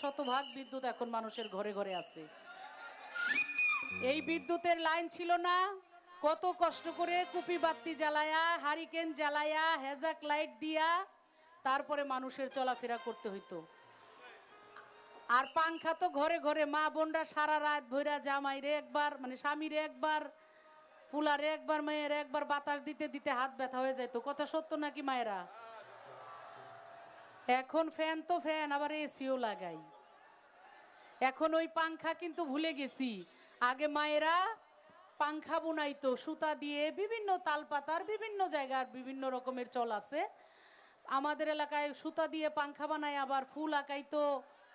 শতভাগ বিদ্যুৎ এখন মানুষের ঘরে ঘরে আছে। এই বিদ্যুতের লাইন ছিল না। কত কষ্ট করে কুপি বাতি জ্বালায়া, হারিকেন জ্বালায়া হেজাক লাইট দিয়া তারপরে মানুষের চলাফেরা করতে হইতো। আর পাংখা তো ঘরে ঘরে, মা বোনরা সারা রাত ভৈরা জামাইরে একবার মানে স্বামীরে একবার ফুলারে একবার মেয়ের একবার বাতাস দিতে দিতে হাত ব্যথা হয়ে যায় তো কথা সত্য নাকি মায়েরা? এখন ফ্যান তো ফ্যান আবার এসিও লাগাই। এখন ওই পাংখা কিন্তু ভুলে গেছি। আগে মায়েরা পাংখা বুনাইতো সুতা দিয়ে বিভিন্ন তালপাতার বিভিন্ন জায়গার বিভিন্ন রকমের চল আছে। আমাদের এলাকায় সুতা দিয়ে পাংখা বানায় আবার ফুল আঁকাইতো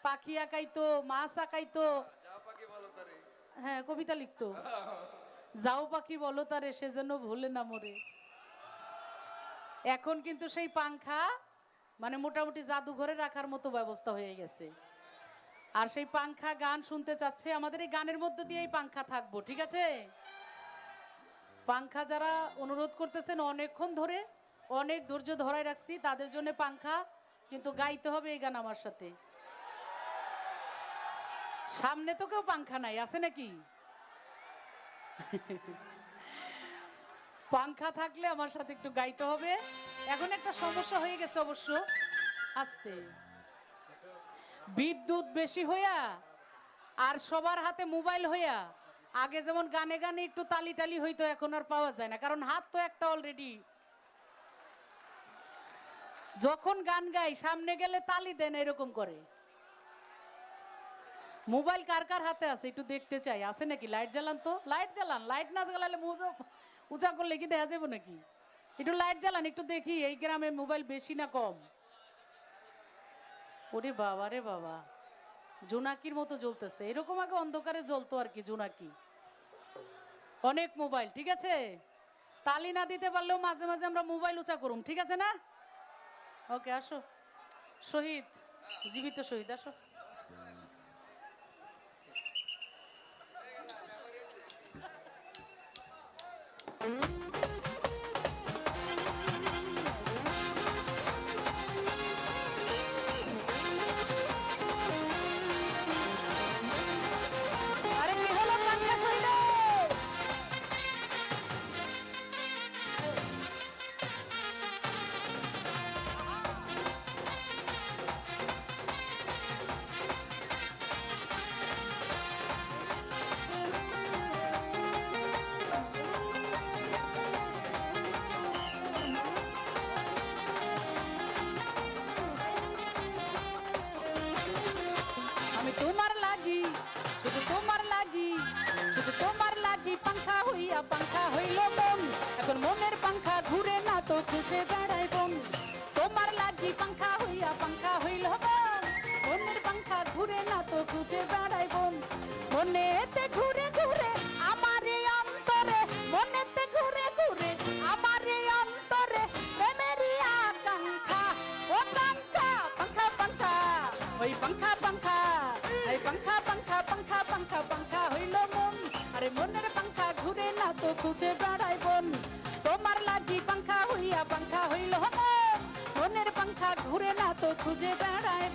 পাখি আঁকাইতো মাছ আঁকাইতো। হ্যাঁ কবিতা লিখতো। যাও পাখি বলো তারে সেজন্য ভুলে না মরে। এখন কিন্তু সেই পাংখা মানে মোটামুটি জাদুঘরে রাখার মতো ব্যবস্থা হয়ে গেছে। আর সেই পাংখা গান শুনতে চাচ্ছে, আমাদের এই গানের মধ্য দিয়েই পাংখা থাকব, ঠিক আছে? পাংখা যারা অনুরোধ করতেছেন অনেকক্ষণ ধরে, অনেক ধৈর্য ধরায় রাখছি, তাদের জন্য পাংখা, কিন্তু গাইতে হবে এই গান আমার সাথে। সামনে তো কেউ পাংখা নাই, আছে নাকি? পাংখা থাকলে আমার সাথে একটু গাইতে হবে। এখন একটা সমস্যা হয়ে গেছে অবশ্য। আস্তে। বিদ্যুৎ বেশি হইয়া আর সবার হাতে মোবাইল হইয়া আগে যেমন গানে গানে একটু তালি টালি হইতো, এখন আর পাওয়া যায় না। কারণ হাত তো একটা অলরেডি যখন গান গাই, সামনে গেলে তালি দেন এরকম করে। মোবাইল কার কার হাতে আছে? একটু দেখতে চাই। আছে নাকি? লাইট জ্বালান তো? লাইট জ্বালান। লাইট না জ্বালালে মুজো উঁচা করলে কি দেখা যাব নাকি? একটু লাইট জ্বালান, একটু দেখি, এই গ্রামে মোবাইল বেশি না কম? ওরে বাবা রে বাবা। জোনাকির মতো জ্বলতেছে। এরকম আগে অন্ধকারে জ্বলতো আর কি জোনাকি। অনেক মোবাইল ঠিক আছে? তালি না দিতে পারলেও মাঝে মাঝে আমরা মোবাইল উঁচা করুম, ঠিক আছে না? ওকে, আসো। শহীদ, জীবিত শহীদ, আসো। Mm-hmm. তোমার লাগি, শুধু তোমার লাগি, শুধু তোমার লাগি, পাংখা হইয়া পাংখা হইল মন। এখন মনের পাংখা ঘুরে না তো খুঁজে বেড়াই খুঁজে বোন তোমার লাগি পাঙ্খা হইয়া পাঙ্খা হইল মন মনের পাংখা ঘুরে না তো খুঁজে বেড়াই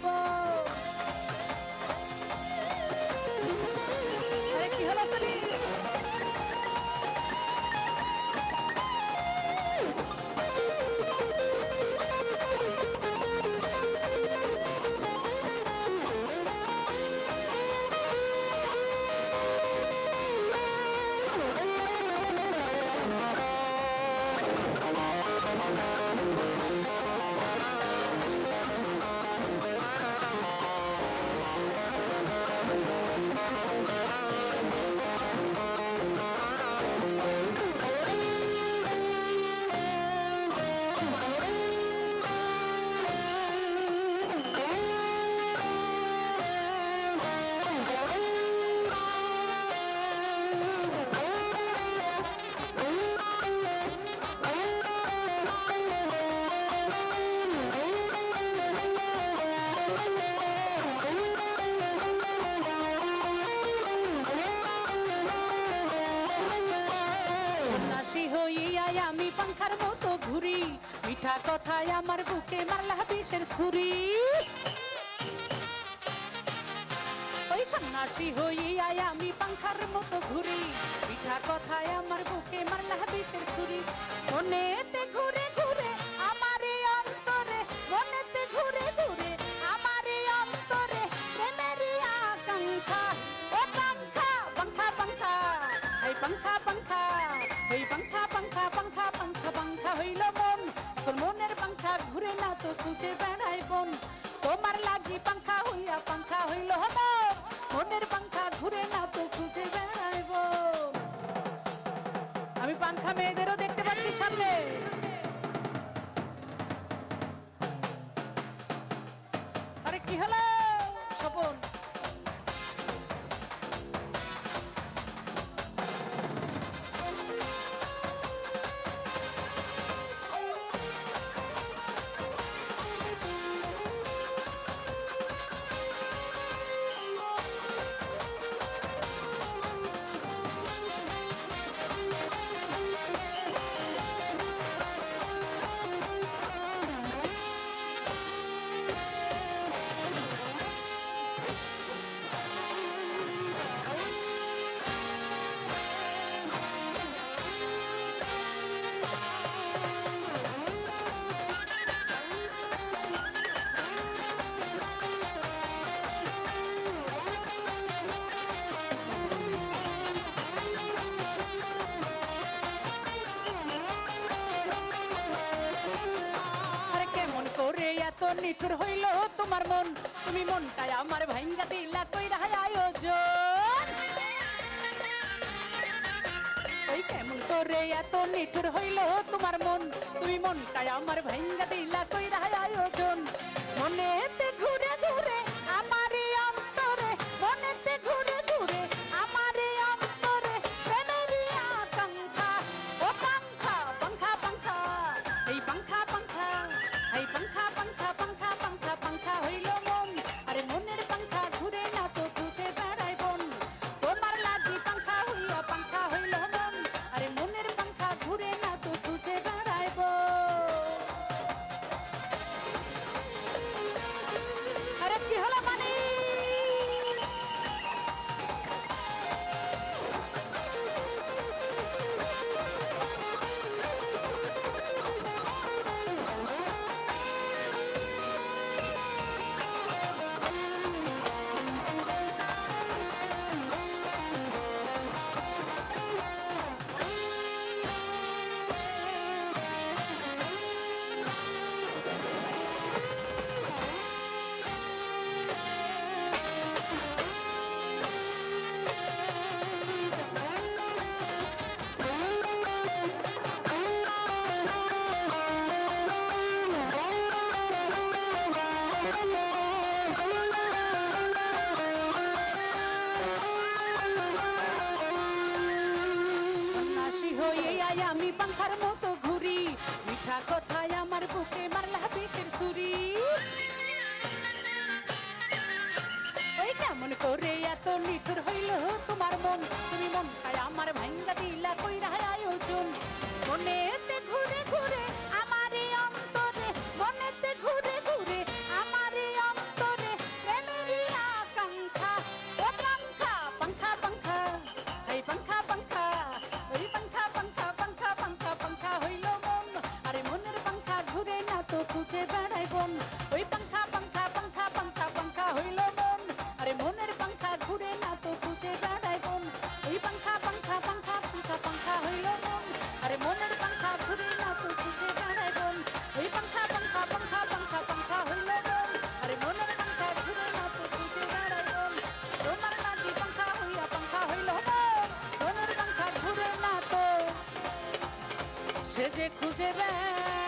বেলায় আমি পাংখার মতো ঘুরি। মিঠা কথায় আমার বুকে মারলা বিষের ছুরি। ওই সন্ন্যাসী হইয়া আমি পাংখার মতো ঘুরি। মিঠা কথায় আমার বুকে মারলা বিষের ছুরি। তো খুঁজে বেড়াই বোন। তোমার লাগি পাঙ্খা হইয়া পাঙ্খা হইল মনের পাঙ্খা ঘুরে না তো খুঁজে বেড়াই আমি পাঙ্খা মেয়েদেরও দেখতে পাচ্ছি সামনে। আরে কি হলো? স্বপন নিঠুর হইল তোমার মন। তুমি মনটাই আমার ভাইঙ্গা দিলা কই রাহায় আয়োজন। ওই কেমন করে এত নিঠুর হইল তোমার মন। তুমি মনটাই আমার ভাইঙ্গা দিলা কই রাহায় আয়োজন। মাথার মতো ঘুরি। মিঠা কথায় আমার বুকে মারলা বিষের ছুরি। ওই কেমন করে এত নিঠুর হইল তোমার মন? তুমি মন আমার ভাঙ্গা দিলা কই রাহা সে যে খুঁজে বেড়ায়।